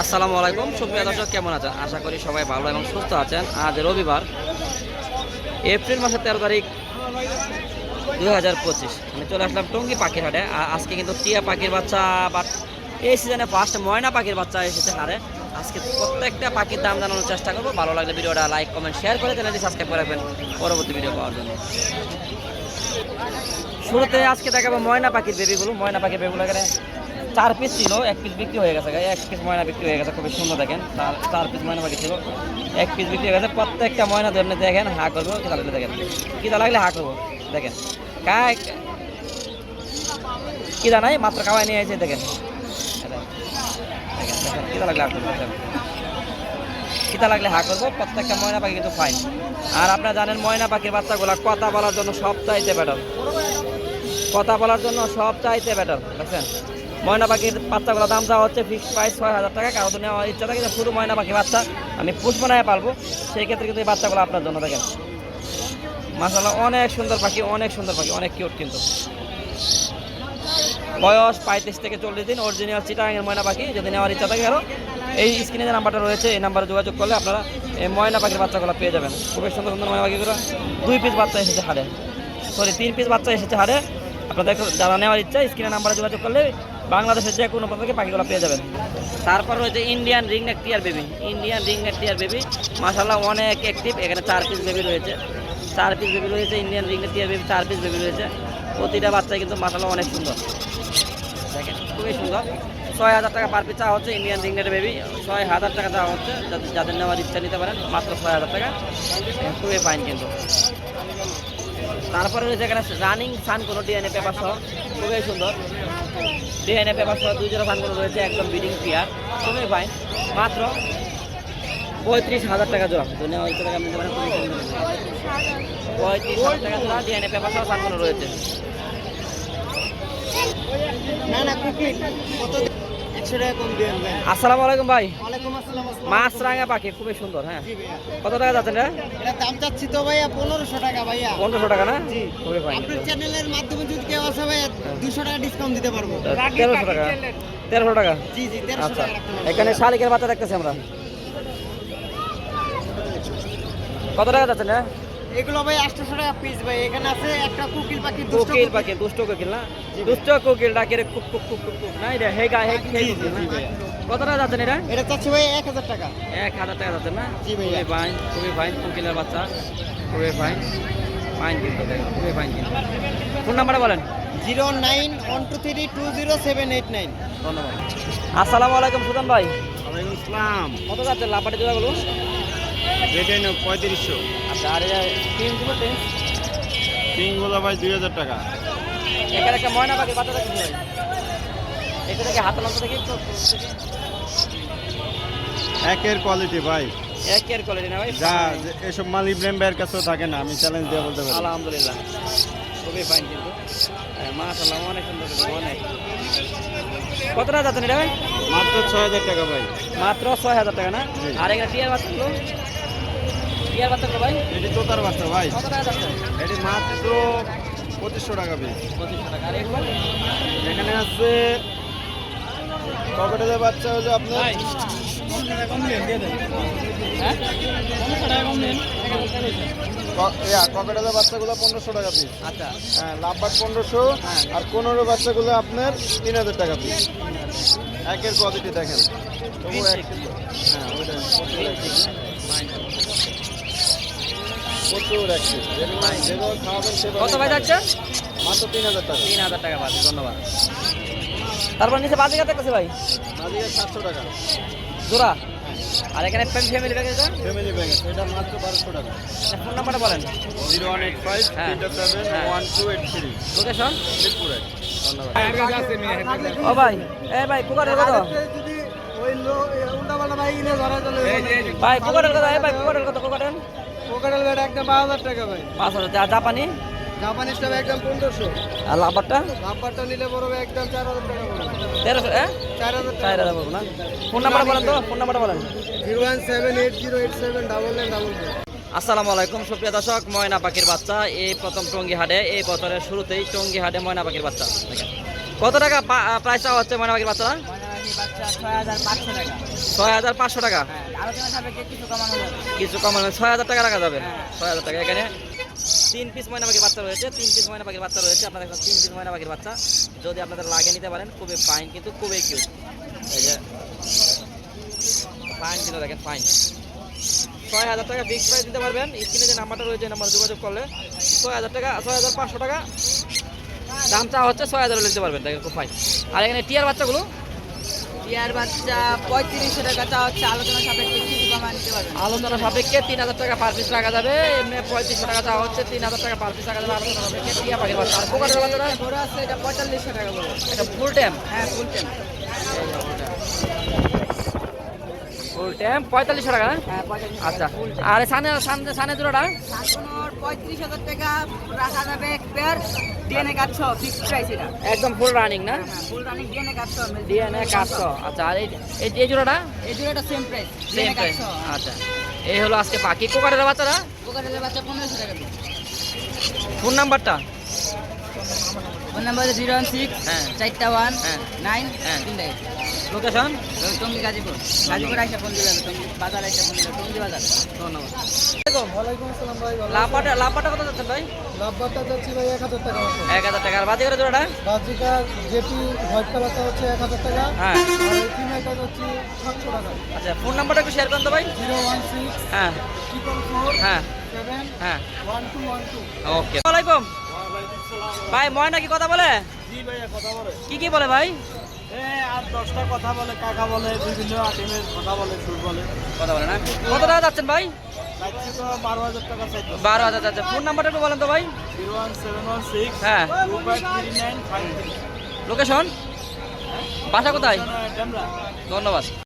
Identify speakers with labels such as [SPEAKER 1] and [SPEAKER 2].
[SPEAKER 1] আসসালামু আলাইকুম, সুপ্রিয় দর্শক, কেমন আছেন? আশা করি সবাই ভালো এবং সুস্থ আছেন। আজ রবিবার, এপ্রিল মাসের তেরো তারিখ, দুই হাজার পঁচিশ। আমি চলে আসলাম টঙ্গি পাখির হাটে। আজকে কিন্তু টিয়া পাখির বাচ্চা বা এই সিজনে ফার্স্ট ময়না পাখির বাচ্চা এসেছে হারে। আজকে প্রত্যেকটা পাখির দাম জানানোর চেষ্টা করব। ভালো লাগলে ভিডিওটা লাইক কমেন্ট শেয়ার করে চ্যানেলটি সাবস্ক্রাইব করে রাখবেন। পরবর্তী ভিডিও পাওয়ার জন্য। শুরুতে আজকে দেখাবো ময়না পাখির বেবিগুলো ময়না পাখির বেবিগুলো এখানে চার পিস ছিল, এক পিস বিক্রি হয়ে গেছে এক পিস ময়না বিক্রি হয়ে গেছে, খুবই সুন্দর দেখেন। চার চার পিস ময়না পাখি ছিল। এক পিস বিক্রি হয়ে গেছে। প্রত্যেকটা ময়না এমনি দেখেন, হা করব কিতা লাগলে দেখেন। কিতা লাগলে হা করব, দেখেন। কায় কিতা নাই, মাত্র খাওয়াই নিয়ে দেখেন। দেখেন কিতা লাগলে হা করব কিতা লাগলে হা করব, প্রত্যেকটা ময়না পাখি কিন্তু ফাইন আর আপনারা জানেন, ময়না পাখির বাচ্চাগুলা কথা বলার জন্য সব চাইতে বেটার কথা বলার জন্য সব চাইতে বেটার দেখছেন ময়না পাখির বাচ্চাগুলো দাম দেওয়া হচ্ছে ফিক্সড প্রাইস ছয় হাজার টাকা, কারও তো নেওয়ার ইচ্ছা থাকে যে শুধু ময়না পাখি বাচ্চা আমি পুষ বানায় পালবো সেই ক্ষেত্রে কিন্তু এই বাচ্চাগুলো আপনার জন্য দেখেন। মাসাল্লাহ অনেক সুন্দর পাখি, অনেক সুন্দর পাখি, অনেক কিউট কিন্তু। বয়স পঁয়ত্রিশ থেকে চল্লিশ দিন অরিজিনাল চিটাঙের ময়না পাখি যদি নেওয়ার ইচ্ছা থাকে আরও এই স্ক্রিনে যে নাম্বারটা রয়েছে, এই নাম্বারে যোগাযোগ করলে আপনারা এই ময়না পাখির বাচ্চাগুলো পেয়ে যাবেন। খুবই সুন্দর সুন্দর ময়না পাখিগুলো দুই পিস বাচ্চা এসেছে হারে সরি তিন পিস বাচ্চা এসেছে হাড়ে। আপনাদের যারা নেওয়ার ইচ্ছা স্ক্রিনে নাম্বারে যোগাযোগ করলে বাংলাদেশের যে কোনো থেকে পাখিগুলো পেয়ে যাবেন। তারপর রয়েছে ইন্ডিয়ান রিংনেক টিয়ার বেবি ইন্ডিয়ান রিংনেক টিয়ার বেবি মাসাল্লাহ অনেক অ্যাক্টিভ এখানে চার পিস বেবি রয়েছে। চার পিস বেবি রয়েছে ইন্ডিয়ান রিংনেক টিয়ার বেবি চার পিস বেবি রয়েছে। প্রতিটা বাচ্চা কিন্তু মাসাল্লাহ অনেক সুন্দর। খুবই সুন্দর। ছয় হাজার টাকা পার পিস চাওয়া হচ্ছে ইন্ডিয়ান রিংনেট বেবি ছয় হাজার টাকা চাওয়া হচ্ছে। যাদের যাদের নেওয়ার ইচ্ছা নিতে পারেন, মাত্র ছয় হাজার টাকা। খুবই ফাইন কিন্তু। তারপরে রয়েছে এখানে রানিং সান কোনো ডিএনএ পেপার সহ। খুবই সুন্দর। ডিএনএ পেপার সহ দুই জোড়া সানগুলো রয়েছে, একদম বিডিং পিয়ার খুবই ফাইন মাত্র পঁয়ত্রিশ হাজার টাকা জোড়া। নেওয়া ইচ্ছা টাকা। পঁয়ত্রিশ হাজার টাকা জোড়া ডিএনএ পেপার সহ সানগুলো রয়েছে।
[SPEAKER 2] না না কুকি কত একশো টাকা কম দিয়ে
[SPEAKER 1] আসসালামু আলাইকুম ভাই।
[SPEAKER 2] ওয়ালাইকুম আসসালাম আসসালাম।
[SPEAKER 1] মাছ রাঙা পাখি খুবই সুন্দর হ্যাঁ। কত টাকা যাচ্ছেন রে?
[SPEAKER 2] এটা দাম চাচ্ছি তো ভাইয়া পনেরোশো টাকা ভাইয়া।
[SPEAKER 1] পনেরোশো টাকা না?
[SPEAKER 2] জি। আপনার চ্যানেলের মাধ্যমে যদি কেউ আসে ভাইয়া দুশো টাকা ডিসকাউন্ট দিতে পারব।
[SPEAKER 1] তেরোশো টাকা। তেরোশো টাকা?
[SPEAKER 2] জি জি তেরোশো
[SPEAKER 1] আচ্ছা।
[SPEAKER 2] টাকা
[SPEAKER 1] এখানে শালিকের বাচ্চা দেখতেছি আমরা। কত টাকা যাচ্ছেন রে?
[SPEAKER 2] এগুলো ভাই আটশোশো টাকা পিস ভাই। এখানে আছে একটা কুকিল পাখি দুষ্ট
[SPEAKER 1] কোকিল পাখি দুষ্ট কোকিল না? দুষ্ট কোকিল ডাকে রে কুক কুক কুক কুক কুক না এটা হেগা হেগ কত টাকা যাচ্ছেন এটা?
[SPEAKER 2] এটা চাচ্ছি ভাই এক হাজার টাকা।
[SPEAKER 1] এক হাজার টাকা যাচ্ছেন না?
[SPEAKER 2] জি।
[SPEAKER 1] খুবই ফাইন খুবই ফাইন কোকিলের বাচ্চা। খুবই ফাইন ফাইন কিন্তু খুবই ফাইন কিন্তু। ফোন নাম্বারটা বলেন।
[SPEAKER 2] Zero nine one two three two zero seven eight nine.
[SPEAKER 1] ধন্যবাদ। আসসালামু আলাইকুম সুদান ভাই।
[SPEAKER 3] ওয়ালাইকুম আসসালাম।
[SPEAKER 1] কত যাচ্ছে? লাপাটি জোড়াগুলো?
[SPEAKER 3] রেটে নেব পঁয়ত্রিশশো।
[SPEAKER 1] আচ্ছা আর
[SPEAKER 3] পিঙ্কগুলো ভাই দুই হাজার টাকা।
[SPEAKER 1] এখানে একটা ময়না পাখি বাচ্চা দেখছি ভাই। এখানে থেকে হাতে লম্বা থেকে
[SPEAKER 3] একের কোয়ালিটি ভাই।
[SPEAKER 1] একের কোয়ালিটি না ভাই?
[SPEAKER 3] যা এসব মাল ইব্রাহিম ভাইয়ের কাছেও থাকে না আমি চ্যালেঞ্জ দিয়ে বলতে পারি।
[SPEAKER 1] আলহামদুলিল্লাহ। খুবই ফাইন কিন্তু। মাশাল্লাহ অনেক সুন্দর অনেক। কত টাকা যাচ্ছেন এটা ভাই?
[SPEAKER 3] মাত্র ছয় হাজার টাকা ভাই।
[SPEAKER 1] মাত্র ছয় হাজার টাকা না? আর টিয়ার বাচ্চাগুলো? ভাই?
[SPEAKER 3] এটি তোতার বাচ্চা ভাই।
[SPEAKER 1] কত টাকা যাচ্ছে
[SPEAKER 3] এটি মাত্র পঁচিশশো টাকা পিস
[SPEAKER 1] পঁচিশশো টাকা। আর এগুলো?
[SPEAKER 3] এখানে আছে ককেটেলের বাচ্চা হলো আপনার
[SPEAKER 1] হ্যাঁ? দিন
[SPEAKER 3] ককেটেলের বাচ্চাগুলো পনেরোশো টাকা পিস
[SPEAKER 1] আচ্ছা।
[SPEAKER 3] হ্যাঁ লাভবাট পনেরোশো।
[SPEAKER 1] হ্যাঁ।
[SPEAKER 3] আর পনেরো বাচ্চাগুলো আপনার তিন হাজার টাকা পিস একের কোয়ালিটি দেখেন। হ্যাঁ ওইটা প্রচুর active। যেভাবে- যেভাবে খাওয়াবেন। সেভাবে
[SPEAKER 1] কত ভাই যাচ্ছে?
[SPEAKER 3] মাত্র তিন হাজার টাকা।
[SPEAKER 1] তিন হাজার টাকা পাচ্ছি ধন্যবাদ। তারপর নিচে বাজিকা দেখতেছি ভাই?
[SPEAKER 3] সাতশো টাকা।
[SPEAKER 1] জোড়া? আর এখানে ফ্যামিলি ব্যাগ এটা
[SPEAKER 3] ফ্যামিলি ব্যাগ এটা মাত্র বারোশো টাকা।
[SPEAKER 1] ফোন নাম্বারটা বলেন।
[SPEAKER 3] Zero one eight five seven. One two eight three
[SPEAKER 1] location
[SPEAKER 3] Mirpur এক। ধন্যবাদ।
[SPEAKER 1] ও ভাই এ ভাই কুকারের কত?
[SPEAKER 2] যদি ওই উল্টা পাল্টা ভাই ইনে ধরা চলে
[SPEAKER 1] ভাই কুকারের কত? এ ভাই কুকারের কত? কুকারের
[SPEAKER 2] কোকাটেল বেড একদম পাঁচ হাজার টাকা ভাই।
[SPEAKER 1] পাঁচ হাজার যা- জাপানি?
[SPEAKER 2] জাপানি স্টাফ একদম পনেরোশো।
[SPEAKER 1] আর লাভারটা?
[SPEAKER 2] নাম্বারটা নিলে পড়বে একদম চার হাজার টাকা
[SPEAKER 1] তেরোশো হ্যাঁ?
[SPEAKER 2] চার হাজার
[SPEAKER 1] চার হাজার বলব না? ফোন নাম্বারটা বলেন তো ফোন নাম্বারটা বলেন।
[SPEAKER 2] Zero one seven eight zero eight seven double nine double
[SPEAKER 1] আসসালামু আলাইকুম সুপ্রিয় দর্শক ময়না পাখির বাচ্চা এই প্রথম টঙ্গি হাটে এই বছরের শুরুতেই টঙ্গি হাটে ময়না পাখির বাচ্চা। কত টাকা প্রাইসটা হচ্ছে ময়না পাখির বাচ্চা
[SPEAKER 2] ছয় হাজার পাঁচশো টাকা।
[SPEAKER 1] ছয় হাজার পাঁচশো টাকা।
[SPEAKER 2] আলোচনা সাপেক্ষে কিছু কমানো যাবে।
[SPEAKER 1] কিছু কমানো ছয় হাজার টাকা রাখা যাবে।
[SPEAKER 2] হ্যাঁ।
[SPEAKER 1] ছয় হাজার টাকা। এখানে তিন পিস ময়না পাখির বাচ্চা রয়েছে। তিন পিস ময়না পাখির বাচ্চা রয়েছে। আপনাদের কাছে তিন পিস ময়না পাখির বাচ্চা। যদি আপনাদের লাগে নিতে পারেন খুবই ফাইন কিন্তু খুবই কিউট এই যে ফাইন কিন্তু দেখেন ফাইন ছয় হাজার টাকা ফিক্স প্রাইস দিতে পারবেন। স্ক্রিনে যে নাম্বারটা রয়েছে নাম্বার যোগাযোগ করলে ছয় হাজার টাকা ছয় হাজার পাঁচশো টাকা। দাম চা হচ্ছে ছয় হাজার লিখতে পারবেন। দেখেন খুব ফাইন আর এখানে টিয়ার বাচ্চাগুলো
[SPEAKER 2] টিয়ার বাচ্চা পঁয়ত্রিশশো টাকা চা হচ্ছে আলোচনা সাপেক্ষে কিছু কমা নিতে পারবেন
[SPEAKER 1] আলোচনা সাপেক্ষে তিন হাজার টাকা পার পিস রাখা যাবে এমনি পঁয়ত্রিশশো টাকা চাওয়া হচ্ছে তিন হাজার টাকা পার পিস রাখা যাবে আলোচনা সাপেক্ষে টিয়া পাখির বাচ্চা আর পোকাটের বাচ্চাটা
[SPEAKER 2] বড় আছে এটা পঁয়তাল্লিশশো টাকা বড়।
[SPEAKER 1] এটা ফুল টাইম
[SPEAKER 2] হ্যাঁ ফুল টেন
[SPEAKER 1] ফুল টাইম পঁয়তাল্লিশশো টাকা আচ্ছা। আর সানে সানে সানে জোড়াটা
[SPEAKER 2] পঁয়ত্রিশ হাজার টাকা রাখা যাবে এক পেয়ার ডিএনএ কাটছো ফিক্সড প্রাইস এটা।
[SPEAKER 1] একদম ফুল রানিং না?
[SPEAKER 2] ফুল রানিং ডিএনএ কাটছ
[SPEAKER 1] ডিএনএ আচ্ছা আর এই এই- জোড়াটা?
[SPEAKER 2] এই জোড়াটা সেম প্রাইস
[SPEAKER 1] সেম প্রাইস আচ্ছা। এই হলো আজকে পাখি কোকারের বাচ্চারা
[SPEAKER 2] কোকারের বাচ্চা পনেরোশো টাকা
[SPEAKER 1] ফোন নাম্বারটা?
[SPEAKER 2] Phone number zero one six
[SPEAKER 1] হ্যাঁ।
[SPEAKER 2] চারটা ওয়ান
[SPEAKER 1] হ্যাঁ।
[SPEAKER 2] নাইন
[SPEAKER 1] হ্যাঁ। লোকেশন?
[SPEAKER 2] টঙ্গি গাজীপুর। গাজীপুর আইসা ফোন দিবে টঙ্গি বাজার আইসা ফোন দিবে টঙ্গি বাজার।
[SPEAKER 1] ধন্যবাদ।
[SPEAKER 4] ওয়ালাইকুম আসসালাম ভাই
[SPEAKER 1] কত যাচ্ছেন ভাই?
[SPEAKER 4] লাভবারটা যাচ্ছি ভাই এক হাজার টাকা
[SPEAKER 1] এক হাজার টাকা। আর বাজি করে জোড়াটা?
[SPEAKER 4] বাজিকা জেপি হোয়াইট কালারটা হচ্ছে এক হাজার টাকা।
[SPEAKER 1] হ্যাঁ।
[SPEAKER 4] ফিমেলটা যাচ্ছে সাতশো টাকা।
[SPEAKER 1] আচ্ছা ফোন নাম্বারটা একটু শেয়ার করেন তো ভাই।
[SPEAKER 4] জিরো ওয়ান সিক্স
[SPEAKER 1] হ্যাঁ।
[SPEAKER 4] ট্রিপল ফোর
[SPEAKER 1] হ্যাঁ।
[SPEAKER 4] সেভেন
[SPEAKER 1] হ্যাঁ।
[SPEAKER 4] One two one two.
[SPEAKER 1] Okay. ওয়ালাইকুম। ভাই ময়না কি কথা বলে?
[SPEAKER 4] জি ভাইয়া কথা বলে।
[SPEAKER 1] কি কি বলে ভাই?
[SPEAKER 4] আর দশটা কথা বলে কাকা বলে বিভিন্ন আটিমের কথা বলে সুর বলে।
[SPEAKER 1] কথা বলে না। কত টাকা যাচ্ছেন ভাই?
[SPEAKER 4] বারো হাজার
[SPEAKER 1] যাচ্ছে। ফোন নাম্বারটা একটু বলেন তো ভাই। হ্যাঁ। লোকেশন বাসা কোথায়? ধন্যবাদ।